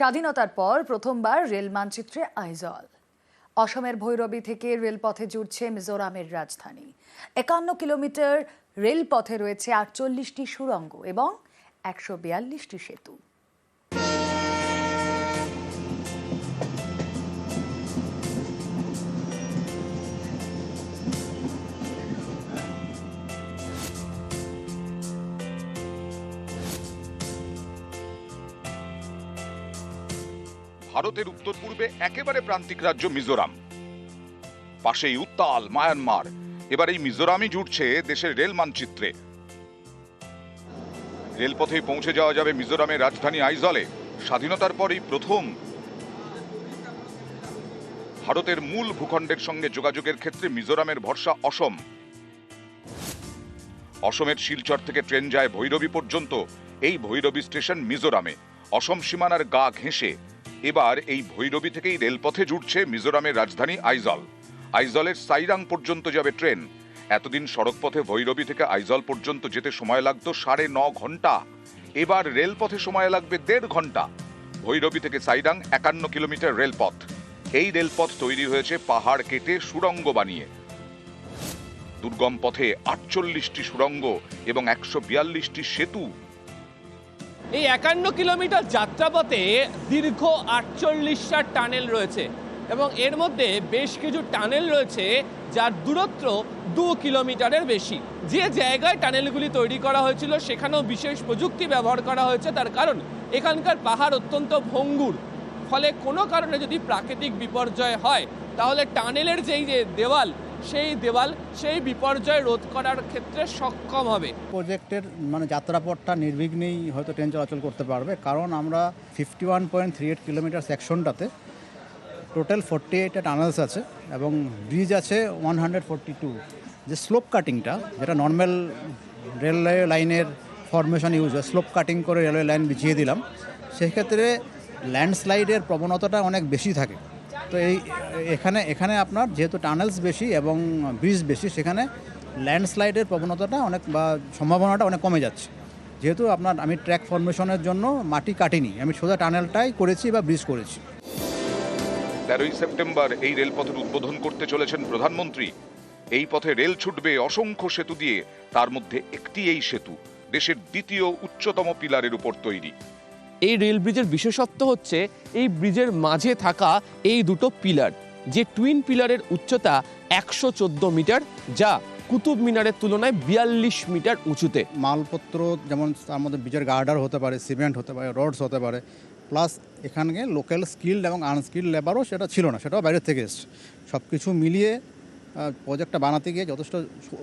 স্বাধীনতার পর প্রথমবার রেল মানচিত্রে আইজল। অসমের ভৈরবী থেকে রেলপথে জুড়ছে মিজোরামের রাজধানী। একান্ন কিলোমিটার রেলপথে রয়েছে আটচল্লিশটি সুড়ঙ্গ এবং একশো বিয়াল্লিশটি সেতু। ভারতের উত্তর পূর্বে একেবারে প্রান্তিক রাজ্য মিজোরাম। পাশেই উত্তাল মায়ানমার। এবার এই মিজোরামই জুটছে দেশের রেল মানচিত্রে। রেলপথেই পৌঁছে যাওয়া যাবে মিজোরামের রাজধানী আইজলে। স্বাধীনতার পরেই প্রথম। ভারতের মূল ভূখণ্ডের সঙ্গে যোগাযোগের ক্ষেত্রে মিজোরামের ভরসা অসম। অসমের শিলচর থেকে ট্রেন যায় ভৈরবী পর্যন্ত। এই ভৈরবী স্টেশন মিজোরামে। অসম সীমানার গা ঘেঁষে। এবার এই ভৈরবী থেকেই রেলপথে জুটছে মিজোরামের রাজধানী আইজল। আইজলের সাইরাং পর্যন্ত যাবে ট্রেন। এতদিন সড়কপথে ভৈরবী থেকে আইজল পর্যন্ত যেতে সময় লাগতো সাড়ে ন ঘণ্টা। এবার রেলপথে সময় লাগবে দেড় ঘণ্টা। ভৈরবী থেকে সাইরাং একান্ন কিলোমিটার রেলপথ। এই রেলপথ তৈরি হয়েছে পাহাড় কেটে সুড়ঙ্গ বানিয়ে। দুর্গম পথে আটচল্লিশটি সুড়ঙ্গ এবং একশো বিয়াল্লিশটি সেতু এই একান্ন কিলোমিটার যাত্রাপথে দীর্ঘ আটচল্লিশটা টানেল রয়েছে এবং এর মধ্যে বেশ কিছু টানেল রয়েছে যার দূরত্ব দু কিলোমিটারের বেশি। যে জায়গায় টানেলগুলি তৈরি করা হয়েছিল, সেখানেও বিশেষ প্রযুক্তি ব্যবহার করা হয়েছে। তার কারণ, এখানকার পাহাড় অত্যন্ত ভঙ্গুর। ফলে কোনো কারণে যদি প্রাকৃতিক বিপর্যয় হয়, তাহলে টানেলের যেই যে দেওয়াল সেই দেওয়াল সেই বিপর্যয় রোধ করার ক্ষেত্রে সক্ষম হবে। প্রজেক্টের মানে যাত্রাপথটা নির্বিঘ্নেই হয়তো ট্রেন চলাচল করতে পারবে। কারণ আমরা fifty one point three eight kilometre সেকশনটাতে total forty এইটটা টানেলস আছে এবং ব্রিজ আছে ওয়ান হান্ড্রেড ফোরটি টু যে স্লোপ কাটিংটা যেটা নর্মাল রেলওয়ে লাইনের ফরমেশন ইউজ হয় স্লোপ কাটিং করে রেলওয়ে লাইন বিছিয়ে দিলাম, সেক্ষেত্রে ল্যান্ডস্লাইডের প্রবণতাটা অনেক বেশি থাকে। তো এই, এখানে এখানে আপনার যেহেতু টানেলস বেশি এবং ব্রিজ বেশি, সেখানে ল্যান্ডস্লাইডের প্রবণতাটা অনেক বা সম্ভাবনাটা অনেক কমে যাচ্ছে। যেহেতু আপনার আমি ট্র্যাক ফরমেশনের জন্য মাটি কাটিনি, আমি সোজা টানেলটাই করেছি বা ব্রিজ করেছি। তেরোই সেপ্টেম্বর এই রেলপথের উদ্বোধন করতে চলেছেন প্রধানমন্ত্রী। এই পথে রেল ছুটবে অসংখ্য সেতু দিয়ে, তার মধ্যে একটি এই সেতু, দেশের দ্বিতীয় উচ্চতম পিলারের উপর তৈরি। এই রেল ব্রিজের বিশেষত্ব হচ্ছে এই ব্রিজের মাঝে থাকা এই দুটো পিলার, যে টুইন পিলারের উচ্চতা একশো চোদ্দ মিটার যা কুতুব মিনারের তুলনায় বিয়াল্লিশ মিটার উঁচুতে। মালপত্র যেমন তার মধ্যে বীজের গার্ডার হতে পারে, সিমেন্ট হতে পারে, রডস হতে পারে, প্লাস এখানে লোকাল স্কিল্ড এবং আনস্কিল্ড লেবারও সেটা ছিল না, সেটাও বাইরের থেকে এসছে। সব কিছু মিলিয়ে প্রজেক্টটা বানাতে গিয়ে যথেষ্ট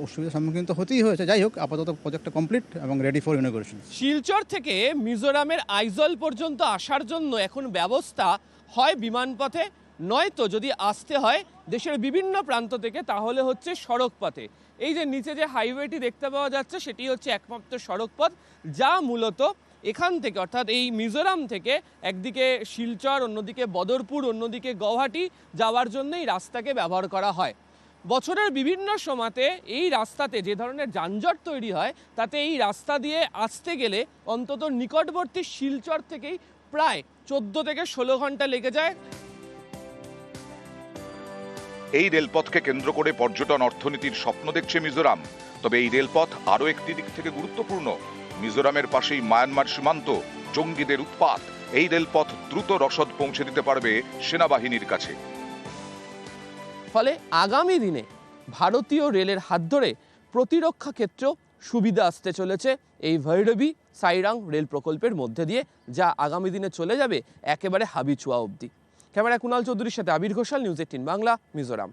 অসুবিধার সম্মুখীন তো হতেই হয়েছে। যাই হোক, আপাতত প্রজেক্টটা কমপ্লিট এবং রেডি ফর ইনোগ্রেশন শিলচর থেকে মিজোরামের আইজল পর্যন্ত আসার জন্য এখন ব্যবস্থা হয় বিমানপথে। নয়তো যদি আসতে হয় দেশের বিভিন্ন প্রান্ত থেকে, তাহলে হচ্ছে সড়ক পথে এই যে নিচে যে হাইওয়েটি দেখতে পাওয়া যাচ্ছে, সেটি হচ্ছে একমাত্র সড়ক পথ যা মূলত এখান থেকে, অর্থাৎ এই মিজোরাম থেকে একদিকে শিলচর, অন্যদিকে বদরপুর, অন্যদিকে গৌহাটি যাওয়ার জন্য এই রাস্তাকে ব্যবহার করা হয়। বছরের বিভিন্ন সময়তে এই রাস্তাতে যে ধরনের যানজট তৈরি হয়, তাতে এই রাস্তা দিয়ে আসতে গেলে অন্তত নিকটবর্তী শিলচর থেকেই প্রায় চোদ্দ থেকে ষোলো ঘণ্টা লেগে যায়। এই রেলপথকে কেন্দ্র করে পর্যটন অর্থনীতির স্বপ্ন দেখছে মিজোরাম। তবে এই রেলপথ আরও একটি দিক থেকে গুরুত্বপূর্ণ। মিজোরামের পাশেই মায়ানমার সীমান্ত, জঙ্গিদের উৎপাত। এই রেলপথ দ্রুত রসদ পৌঁছে দিতে পারবে সেনাবাহিনীর কাছে। ফলে আগামী দিনে ভারতীয় রেলের হাত ধরে প্রতিরক্ষা ক্ষেত্রেও সুবিধা আসতে চলেছে এই ভৈরবী সাইরাং রেল প্রকল্পের মধ্যে দিয়ে, যা আগামী দিনে চলে যাবে একেবারে হাবিচুয়া অবধি। ক্যামেরা কুণাল চৌধুরীর সাথে আবির ঘোষাল, নিউজ এইটিন বাংলা, মিজোরাম।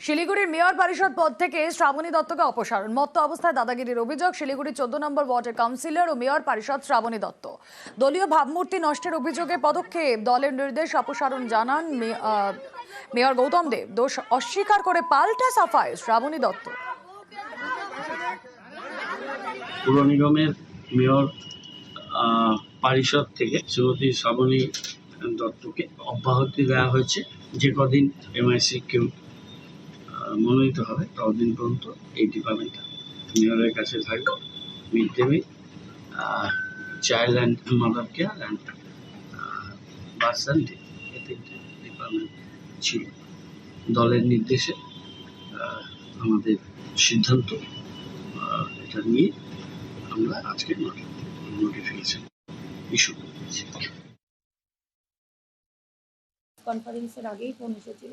শিলিগুড়ির মেয়র পরিষদ পদ থেকে শ্রাবণী দত্তকে অপসারণ। মত্ত অবস্থায় দাদাগিরির অভিযোগ শিলিগুড়ির চোদ্দ নম্বর ওয়ার্ডের কাউন্সিলর ও মেয়র পরিষদ শ্রাবণী দত্ত। দলীয় ভাবমূর্তি নষ্টের অভিযোগে পদক্ষেপ দলের নির্দেশ অপসারণ জানান মেয়র গৌতম দেব দোষ অস্বীকার করে পাল্টা সাফায় শ্রাবণী দত্ত। পুর নিগমের মেয়র পরিষদ থেকে শ্রীমতী শ্রাবণী দত্তকে অব্যাহতি দেওয়া হয়েছে। যে কদিন এমআইসি কেউ মনোনীত হবে, ততদিন পর্যন্ত এই ডিপার্টমেন্টটা মেয়রের কাছে থাকবে। Mid day meal child and mother care and bus department ছিল। দলের নির্দেশে আমাদের সিদ্ধান্ত এটা নিয়ে আমরা আজকে নোটিফিকেশন ইস্যু। করেছি কনফারেন্সের আগেই ফোন এসেছিল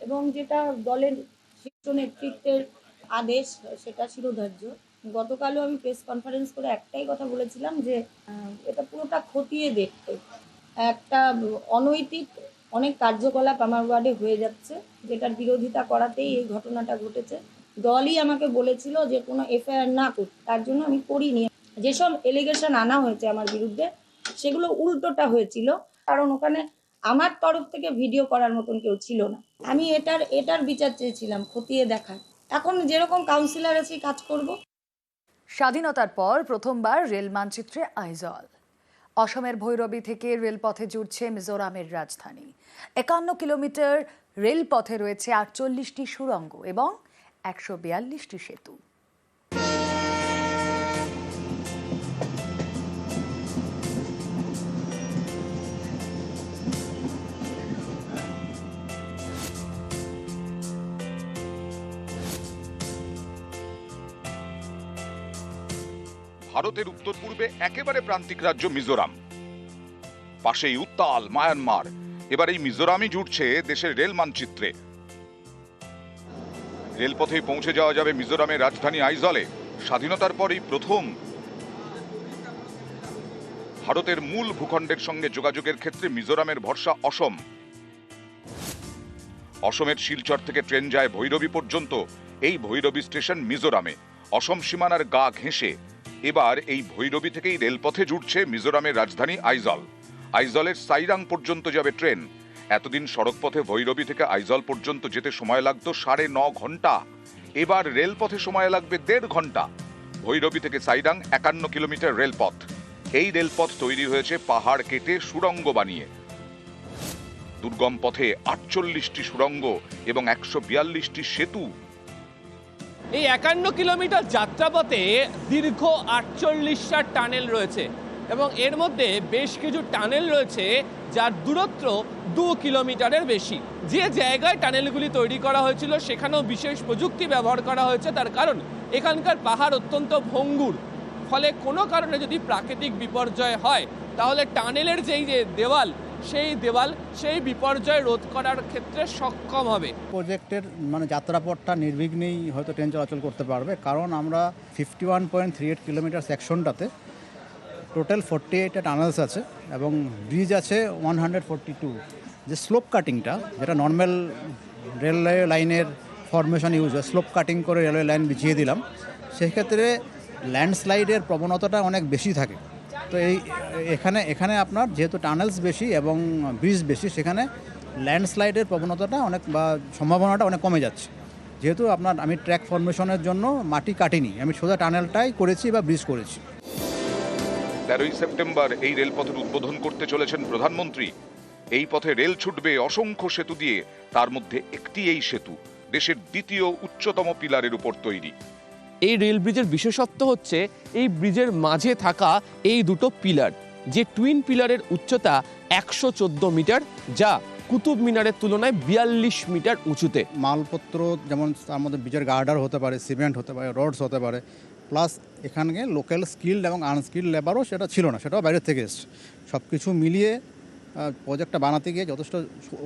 এবং যেটা দলের শীর্ষ নেতৃত্বের আদেশ, সেটা শিরোধার্য। গতকালও আমি প্রেস কনফারেন্স করে একটাই কথা বলেছিলাম যে এটা পুরোটা খতিয়ে দেখতে। একটা অনৈতিক অনেক কার্যকলাপ আমার ওয়ার্ডে হয়ে যাচ্ছে, যেটার বিরোধিতা করাতেই এই ঘটনাটা ঘটেছে। দলই আমাকে বলেছিল যে কোনো এফআইআর না করতে, তার জন্য আমি করিনি। যেসব এলিগেশন আনা হয়েছে আমার বিরুদ্ধে, সেগুলো উল্টোটা হয়েছিল, কারণ ওখানে আমার তরফ থেকে ভিডিও করার মতন কেউ ছিল না। আমি এটার এটার বিচার চেয়েছিলাম, খতিয়ে দেখার। এখন যেরকম কাউন্সিলর আছি, কাজ করব। স্বাধীনতার পর প্রথমবার রেল মানচিত্রে আইজল। অসমের ভৈরবী থেকে রেলপথে জুড়ছে মিজোরামের রাজধানী। একান্ন কিলোমিটার রেলপথে রয়েছে আটচল্লিশটি সুড়ঙ্গ এবং একশো বিয়াল্লিশটি সেতু। ভারতের উত্তর পূর্বে একেবারে প্রান্তিক রাজ্য মিজোরাম। পাশেই উত্তাল মায়ানমার। এবার এই মিজোরামই জুটছে দেশের রেল মানচিত্রে। রেলপথেই পৌঁছে যাওয়া যাবে মিজোরামের রাজধানী আইজলে। স্বাধীনতার পরই প্রথম। ভারতের মূল ভূখণ্ডের সঙ্গে যোগাযোগের ক্ষেত্রে মিজোরামের ভরসা অসম। অসমের শিলচর থেকে ট্রেন যায় ভৈরবী পর্যন্ত। এই ভৈরবী স্টেশন মিজোরামে। অসম সীমানার গা ঘেঁষে। এবার এই ভৈরবী থেকেই রেলপথে জুটছে মিজোরামের রাজধানী আইজল। আইজলের সাইরাং পর্যন্ত যাবে ট্রেন। এতদিন সড়কপথে ভৈরবী থেকে আইজল পর্যন্ত যেতে সময় লাগতো সাড়ে ন ঘণ্টা। এবার রেলপথে সময় লাগবে দেড় ঘণ্টা। ভৈরবী থেকে সাইরাং একান্ন কিলোমিটার রেলপথ। এই রেলপথ তৈরি হয়েছে পাহাড় কেটে সুড়ঙ্গ বানিয়ে। দুর্গম পথে আটচল্লিশটি সুড়ঙ্গ এবং একশো বিয়াল্লিশটি সেতু। এই একান্ন কিলোমিটার যাত্রাপথে দীর্ঘ আটচল্লিশটা টানেল রয়েছে এবং এর মধ্যে বেশ কিছু টানেল রয়েছে যার দূরত্ব দু কিলোমিটারের বেশি। যে জায়গায় টানেলগুলি তৈরি করা হয়েছিল, সেখানেও বিশেষ প্রযুক্তি ব্যবহার করা হয়েছে। তার কারণ, এখানকার পাহাড় অত্যন্ত ভঙ্গুর। ফলে কোনো কারণে যদি প্রাকৃতিক বিপর্যয় হয়, তাহলে টানেলের যেই যে দেওয়াল সেই দেওয়াল সেই বিপর্যয় রোধ করার ক্ষেত্রে সক্ষম হবে। প্রজেক্টের মানে যাত্রাপথটা নির্বিঘ্নেই হয়তো ট্রেন চলাচল করতে পারবে। কারণ আমরা fifty one point three eight kilometre সেকশনটাতে total forty এইটটা টানেলস আছে এবং ব্রিজ আছে ওয়ান হান্ড্রেড ফোরটি টু যে স্লোপ কাটিংটা যেটা নর্মাল রেলওয়ে লাইনের ফরমেশন ইউজ হয় স্লোপ কাটিং করে রেলওয়ে লাইন বিছিয়ে দিলাম, সেক্ষেত্রে ল্যান্ডস্লাইডের প্রবণতাটা অনেক বেশি থাকে। তো এই, এখানে এখানে আপনার যেহেতু টানেলস বেশি এবং ব্রিজ বেশি, সেখানে ল্যান্ডস্লাইডের প্রবণতাটা অনেক বা সম্ভাবনাটা অনেক কমে যাচ্ছে। যেহেতু আপনার আমি ট্র্যাক ফরমেশনের জন্য মাটি কাটিনি, আমি সোজা টানেলটাই করেছি বা ব্রিজ করেছি। তেরোই সেপ্টেম্বর এই রেলপথের উদ্বোধন করতে চলেছেন প্রধানমন্ত্রী। এই পথে রেল ছুটবে অসংখ্য সেতু দিয়ে, তার মধ্যে একটি এই সেতু, দেশের দ্বিতীয় উচ্চতম পিলারের উপর তৈরি। এই রেল ব্রিজের বিশেষত্ব হচ্ছে এই ব্রিজের মাঝে থাকা এই দুটো পিলার যে টুইন পিলারের উচ্চতা একশো চোদ্দ মিটার, যা কুতুব মিনারের তুলনায় বিয়াল্লিশ মিটার উঁচুতে। মালপত্র যেমন তার মধ্যে বীজের গার্ডার হতে পারে সিমেন্ট হতে পারে রডস হতে পারে প্লাস এখানে লোকাল স্কিল্ড এবং আনস্কিল্ড লেবারও সেটা ছিল না, সেটাও বাইরের থেকে এসছে। সব কিছু মিলিয়ে প্রজেক্টটা বানাতে গিয়ে যথেষ্ট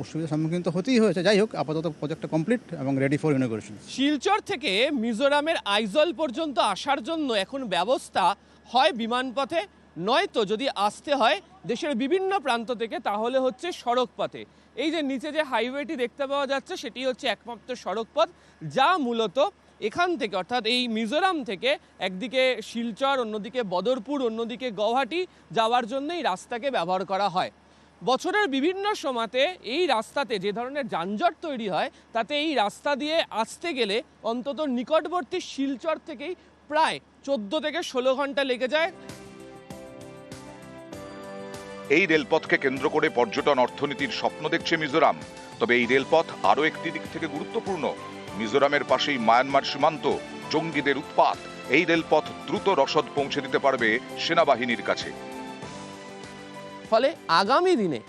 অসুবিধার সম্মুখীন তো হতেই হয়েছে। যাই হোক, আপাতত প্রজেক্টটা কমপ্লিট এবং রেডি ফর ইনোগ্রেশন শিলচর থেকে মিজোরামের আইজল পর্যন্ত আসার জন্য এখন ব্যবস্থা হয় বিমানপথে। নয়তো যদি আসতে হয় দেশের বিভিন্ন প্রান্ত থেকে, তাহলে হচ্ছে সড়ক পথে এই যে নিচে যে হাইওয়েটি দেখতে পাওয়া যাচ্ছে, সেটি হচ্ছে একমাত্র সড়ক পথ যা মূলত এখান থেকে, অর্থাৎ এই মিজোরাম থেকে একদিকে শিলচর, অন্যদিকে বদরপুর, অন্যদিকে গৌহাটি যাওয়ার জন্য এই রাস্তাকে ব্যবহার করা হয়। বছরের বিভিন্ন সময়তে এই রাস্তাতে যে ধরনের যানজট তৈরি হয়, তাতে এই রাস্তা দিয়ে আসতে গেলে অন্তত নিকটবর্তী শিলচর থেকেই প্রায় চোদ্দ থেকে ষোলো ঘণ্টা লেগে যায়। এই রেলপথকে কেন্দ্র করে পর্যটন অর্থনীতির স্বপ্ন দেখছে মিজোরাম। তবে এই রেলপথ আরও একটি দিক থেকে গুরুত্বপূর্ণ। মিজোরামের পাশেই মায়ানমার সীমান্ত, জঙ্গিদের উৎপাত। এই রেলপথ দ্রুত রসদ পৌঁছে দিতে পারবে সেনাবাহিনীর কাছে। ফলে আগামী দিনে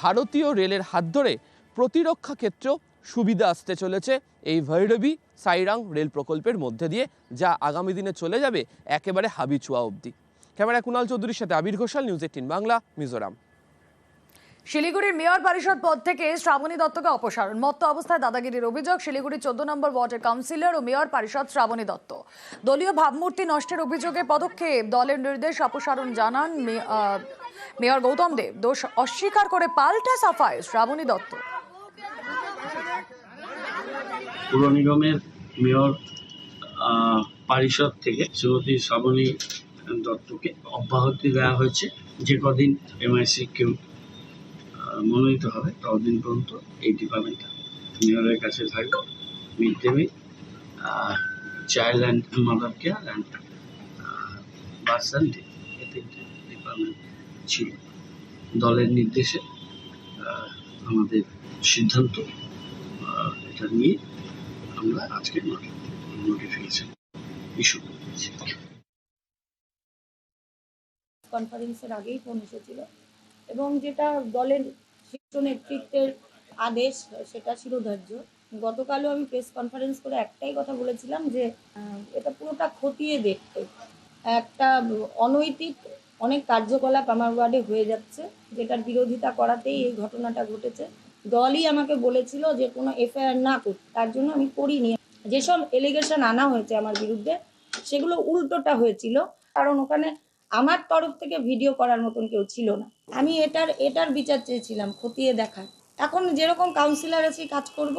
ভারতীয় রেলের হাত ধরে প্রতিরক্ষা ক্ষেত্রেও সুবিধা আসতে চলেছে এই ভৈরবী সাইরাং রেল প্রকল্পের মধ্যে দিয়ে, যা আগামী দিনে চলে যাবে একেবারে হাবিচুয়া অবধি। ক্যামেরা কুণাল চৌধুরীর সাথে আবির ঘোষাল, নিউজ এইটিন বাংলা, মিজোরাম। শিলিগুড়ির মেয়র পরিষদ পদ থেকে শ্রাবণী দত্তকে অপসারণ। মত্ত অবস্থায় দাদাগিরির অভিযোগ, শিলিগুড়ির চোদ্দ নম্বর ওয়ার্ডের কাউন্সিলর ও মেয়র পরিষদ শ্রাবণী দত্ত। দলীয় ভাবমূর্তি নষ্টের অভিযোগে পদক্ষেপ, দলের নির্দেশ অপসারণ জানান মেয়র গৌতম দেব দোষ অস্বীকার করে পাল্টা সাফায় শ্রাবণী দত্ত। পুর নিগমের মেয়র পরিষদ থেকে শ্রীমতী শ্রাবণী দত্তকে অব্যাহতি দেওয়া হয়েছে। যে কদিন এমআইসি কেউ মনোনীত হবে, ততদিন পর্যন্ত এই ডিপার্টমেন্টটা মেয়রের কাছে থাকবে। Mid day meal child and mother care and bus and এই তিনটে ডিপার্টমেন্ট ছিল। দলের নির্দেশে আমাদের সিদ্ধান্ত এটা নিয়ে আমরা আজকে নোটিফিকেশন ইস্যু করেছি। কনফারেন্সের আগেই ফোন এসেছিল এবং যেটা দলের শীর্ষ নেতৃত্বের আদেশ, সেটা শিরোধার্য। গতকালও আমি প্রেস কনফারেন্স করে একটাই কথা বলেছিলাম যে এটা পুরোটা খতিয়ে দেখতে। একটা অনৈতিক অনেক কার্যকলাপ আমার ওয়ার্ডে হয়ে যাচ্ছে, যেটার বিরোধিতা করাতেই এই ঘটনাটা ঘটেছে। দলই আমাকে বলেছিল যে কোনো এফআইআর না করতে, তার জন্য আমি করিনি। যেসব এলিগেশন আনা হয়েছে আমার বিরুদ্ধে, সেগুলো উল্টোটা হয়েছিল, কারণ ওখানে আমার তরফ থেকে ভিডিও করার মতন কেউ ছিল না। আমি এটার এটার বিচার চেয়েছিলাম, খতিয়ে দেখার। এখন যেরকম কাউন্সিলর আছি, কাজ করব।